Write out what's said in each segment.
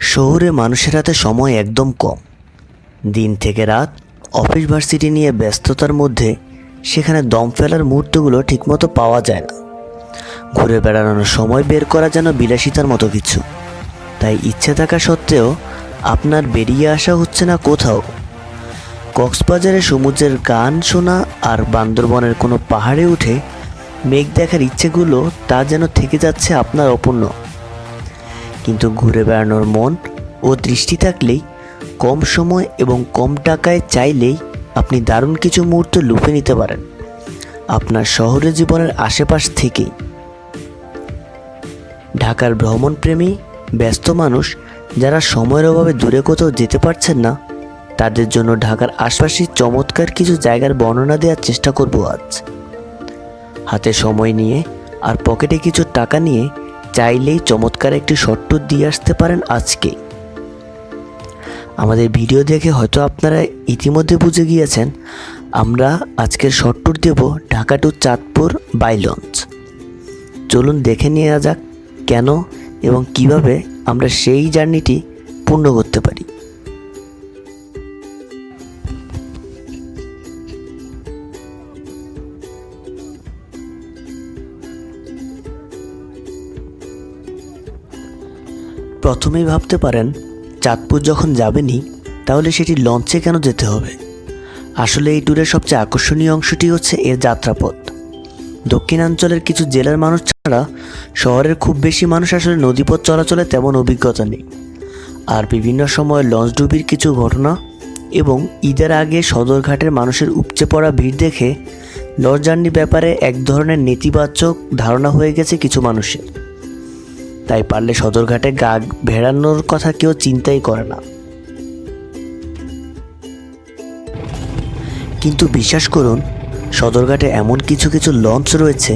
শহরে মানুষের হাতে সময় একদম কম। দিন থেকে রাত অফিস ভার্সিটি নিয়ে ব্যস্ততার মধ্যে সেখানে দম ফেলার মুহূর্তগুলো ঠিকমতো পাওয়া যায় না। ঘুরে বেড়ানোর সময় বের করা যেন বিলাসিতার মতো কিছু। তাই ইচ্ছে থাকা সত্ত্বেও আপনার বেরিয়ে আসা হচ্ছে না কোথাও। কক্সবাজারে সমুদ্রের গান শোনা আর বান্দরবনের কোনো পাহাড়ে উঠে মেঘ দেখার ইচ্ছেগুলো তা যেন থেকে যাচ্ছে আপনার অপূর্ণ। কিন্তু ঘুরে বেড়ানোর মন ও দৃষ্টি থাকলেই কম সময় এবং কম টাকায় চাইলেই আপনি দারুণ কিছু মুহূর্ত লুপে নিতে পারেন। আপনার শহরের জীবনের আশেপাশ থেকেই। ঢাকার ভ্রমণপ্রেমী, ব্যস্ত মানুষ যারা সময়ের অভাবে দূরে কোথাও যেতে পারছেন না, তাদের জন্য ঢাকার আশপাশে চমৎকার কিছু জায়গার বর্ণনা দেওয়ার চেষ্টা করব আজ। হাতে সময় নিয়ে আর পকেটে কিছু টাকা নিয়ে চাইলেই চমৎকার একটি শর্ট দিয়ে আসতে পারেন আজকে। আমাদের ভিডিও দেখে হয়তো আপনারা ইতিমধ্যে বুঝে গিয়েছেন, আমরা আজকের short tour Dev Dhaka to Chandpur by launch. চলুন দেখে নেওয়া যাক কেন এবং কীভাবে আমরা সেই জার্নিটি পূর্ণ করতে পারি। প্রথমেই ভাবতে পারেন, চাঁদপুর যখন যাবেনই, তাহলে সেটি লঞ্চে কেন যেতে হবে? আসলে এই ট্যুরের সবচেয়ে আকর্ষণীয় অংশটি হচ্ছে এর যাত্রাপথ। দক্ষিণাঞ্চলের কিছু জেলার মানুষ ছাড়া শহরের খুব বেশি মানুষ আসলে নদীপথ চলাচলে তেমন অভিজ্ঞতা নেই। আর বিভিন্ন সময় লঞ্চ ডুবির কিছু ঘটনা এবং ঈদের আগে সদরঘাটের মানুষের উপচে পড়া ভিড় দেখে লঞ্চ জার্নি ব্যাপারে এক ধরনের নেতিবাচক ধারণা হয়ে গেছে কিছু মানুষের। তাই পারলে সদরঘাটে গা ভেড়ানোর কথা কেউ চিন্তাই করে না। কিন্তু বিশ্বাস করুন, সদরঘাটে এমন কিছু কিছু লঞ্চ রয়েছে,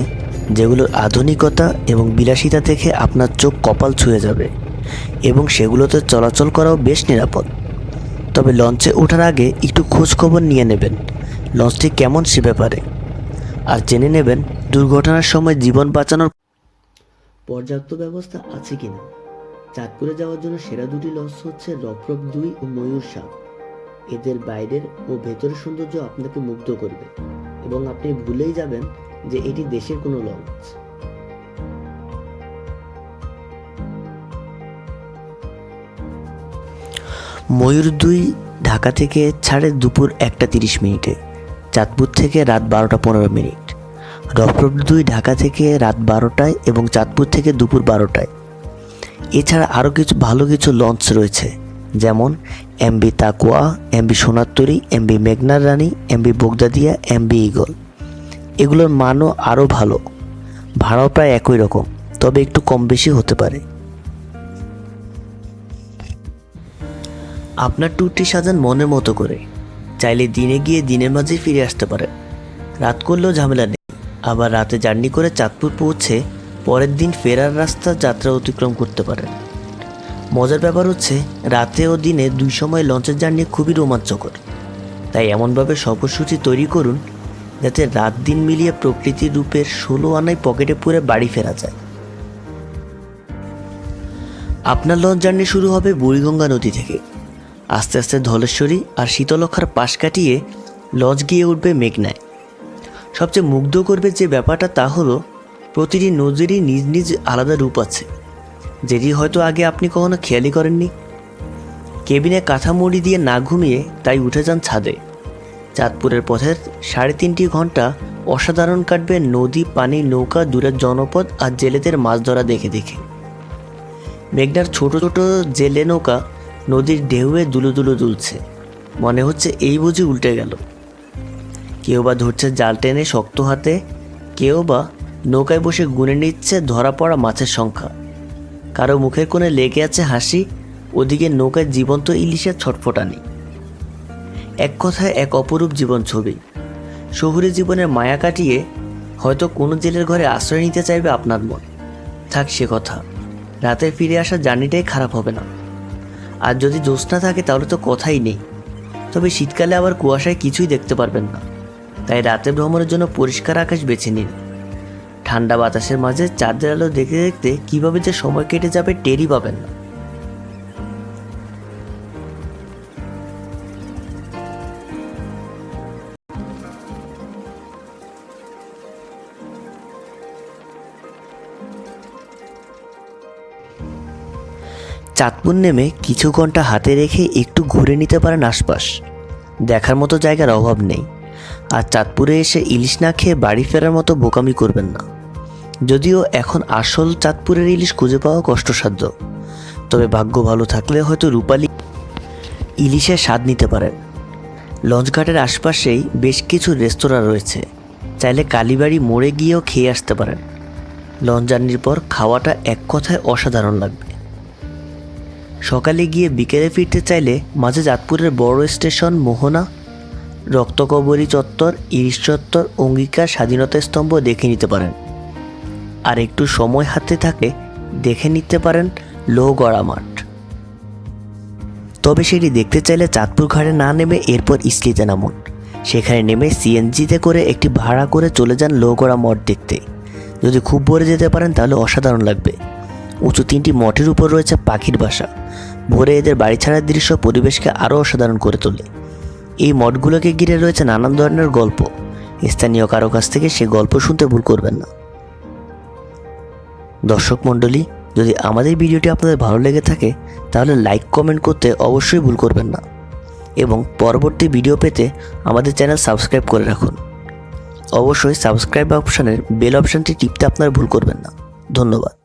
যেগুলোর আধুনিকতা এবং বিলাসিতা দেখে আপনার চোখ কপাল ছুঁয়ে যাবে এবং সেগুলোতে চলাচল করাও বেশ নিরাপদ। তবে লঞ্চে ওঠার আগে একটু খোঁজ খবর নিয়ে নেবেন, লঞ্চটি কেমন সে ব্যাপারে। আর জেনে নেবেন, দুর্ঘটনার সময় জীবন বাঁচানোর পর্যাপ্ত ব্যবস্থা আছে কিনা? চাঁদপুরে যাওয়ার জন্য সেরা দুটি লঞ্চ হচ্ছে রপরপ দুই ও ময়ূর সাপ এদের বাইরের ও ভেতরের সৌন্দর্য আপনাকে মুগ্ধ করবে এবং আপনি ভুলেই যাবেন যে এটি দেশের কোনো লঞ্চ। ময়ূর দুই ঢাকা থেকে ছাড়ে দুপুর একটা তিরিশ মিনিটে, চাঁদপুর থেকে রাত বারোটা পনেরো মিনিট। রফরফ দুই, ঢাকা থেকে রাত বারোটায় এবং চাঁদপুর থেকে দুপুর বারোটায়। এছাড়া আরও কিছু, ভালো কিছু লঞ্চ রয়েছে, যেমন এমবি তাকুয়া এমবি সোনাত্তরী এমবি মেঘনার রানী এমবি বগদাদিয়া এমবি ইগল এগুলোর মানও আরও ভালো। ভাড়াও প্রায় একই রকম, তবে একটু কম বেশি হতে পারে। আপনার ট্যুরটি সাজান মনের মতো করে। চাইলে দিনে গিয়ে দিনের মাঝে ফিরে আসতে পারে রাত করলেও ঝামেলা নেই। আবার রাতে জার্নি করে চাঁদপুর পৌঁছে পরের দিন ফেরার রাস্তা যাত্রা অতিক্রম করতে পারেন। মজার ব্যাপার হচ্ছে, রাতে ও দিনে দুই সময় লঞ্চের জার্নি খুবই রোমাঞ্চকর। তাই এমনভাবে সফরসূচি তৈরি করুন যাতে রাত দিন মিলিয়ে প্রকৃতির রূপের ষোলো আনায় পকেটে পুরে বাড়ি ফেরা যায়। আপনার লঞ্চ জার্নি শুরু হবে বুড়িগঙ্গা নদী থেকে। আস্তে আস্তে ধলেশ্বরী আর শীতলক্ষার পাশ কাটিয়ে লঞ্চ গিয়ে উঠবে মেঘনায়। সবচেয়ে মুগ্ধ করবে যে ব্যাপারটা তা হলো, প্রতিটি নদীরই নিজ নিজ আলাদা রূপ আছে। যেটি হয়তো আগে আপনি কখনো খেয়ালই করেননি। কেবিনে কাঁথা মুড়ি দিয়ে না ঘুমিয়ে তাই উঠে যান ছাদে। চাঁদপুরের পথের সাড়ে তিনটি ঘণ্টা অসাধারণ কাটবে নদী, পানি, নৌকা, দূরের জনপদ আর জেলেদের মাছ ধরা দেখে দেখে। মেঘনার ছোট ছোট জেলে নৌকা নদীর ঢেউয়ে দুলু দুলু দুলছে। মনে হচ্ছে এই বুঝি উল্টে গেল। কেউ বা ধরছে জাল টেনে শক্ত হাতে, কেউ বা নৌকায় বসে গুনে নিচ্ছে ধরা পড়া মাছের সংখ্যা। কারও মুখের কোণে লেগে আছে হাসি, ওদিকে নৌকায় জীবন্ত ইলিশের ছটফটানি। এক কথায় এক অপরূপ জীবন ছবি। শহুরে জীবনের মায়া কাটিয়ে হয়তো কোনো জেলের ঘরে আশ্রয় নিতে চাইবে আপনার মন। থাক সে কথা, রাতে ফিরে আসা জার্নিটাই খারাপ হবে না। আর যদি জ্যোৎস্না থাকে তাহলে তো কথাই নেই। তবে শীতকালে আবার কুয়াশায় কিছুই দেখতে পারবেন না। তাই রাতে ভ্রমণের জন্য পরিষ্কার আকাশ বেছে নিন। ঠান্ডা বাতাসের মাঝে চাঁদের আলো দেখতে দেখতে কীভাবে যে সময় কেটে যাবে টেরই পাবেন না। চাঁদপুর নেমে কিছু ঘণ্টা হাতে রেখে একটু ঘুরে নিতে পারেন আশপাশ। দেখার মতো জায়গার অভাব নেই। আর চাঁদপুরে এসে ইলিশ না খেয়ে বাড়ি ফেরার মতো বোকামি করবেন না। যদিও এখন আসল চাঁদপুরের ইলিশ খুঁজে পাওয়া কষ্টসাধ্য। তবে ভাগ্য ভালো থাকলে হয়তো রূপালী ইলিশের স্বাদ নিতে পারেন। লঞ্চঘাটের আশপাশেই বেশ কিছু রেস্তোরাঁ রয়েছে। চাইলে কালীবাড়ি মোড়ে গিয়েও খেয়ে আসতে পারেন। লঞ্চ জার্নির পর খাওয়াটা এক কথায় অসাধারণ লাগবে। সকালে গিয়ে বিকেলে ফিরতে চাইলে মাঝে চাঁদপুরের বড় স্টেশন মোহনা রক্তকবরী চত্বর, ইরিশ চত্বর, অঙ্গিকার, স্বাধীনতা স্তম্ভ দেখে নিতে পারেন। আর একটু সময় হাতে থাকে, দেখে নিতে পারেন লোহগড়া মাঠ। তবে সেটি দেখতে চাইলে চাঁদপুর ঘাটে না নেমে এরপর ইসলিতে নামুন। সেখানে নেমে সিএনজিতে করে একটি ভাড়া করে চলে যান লোহগড়া মঠ দেখতে। যদি খুব ভোরে যেতে পারেন, তাহলে অসাধারণ লাগবে। উঁচু তিনটি মঠের উপর রয়েছে পাখির বাসা। ভোরে এদের বাড়ি ছাড়ার দৃশ্য পরিবেশকে আরও অসাধারণ করে তোলে। এই মঠগুলোকে ঘিরে রয়েছে নানান ধরনের গল্প। স্থানীয় কারও কাছ থেকে সে গল্প শুনতে ভুল করবেন না। দর্শক মণ্ডলী, যদি আমাদের ভিডিওটি আপনাদের ভালো লেগে থাকে, তাহলে লাইক, কমেন্ট করতে অবশ্যই ভুল করবেন না। এবং পরবর্তী ভিডিও পেতে আমাদের চ্যানেল সাবস্ক্রাইব করে রাখুন। অবশ্যই সাবস্ক্রাইব অপশানের বেল অপশানটি টিপতে আপনারা ভুল করবেন না। ধন্যবাদ।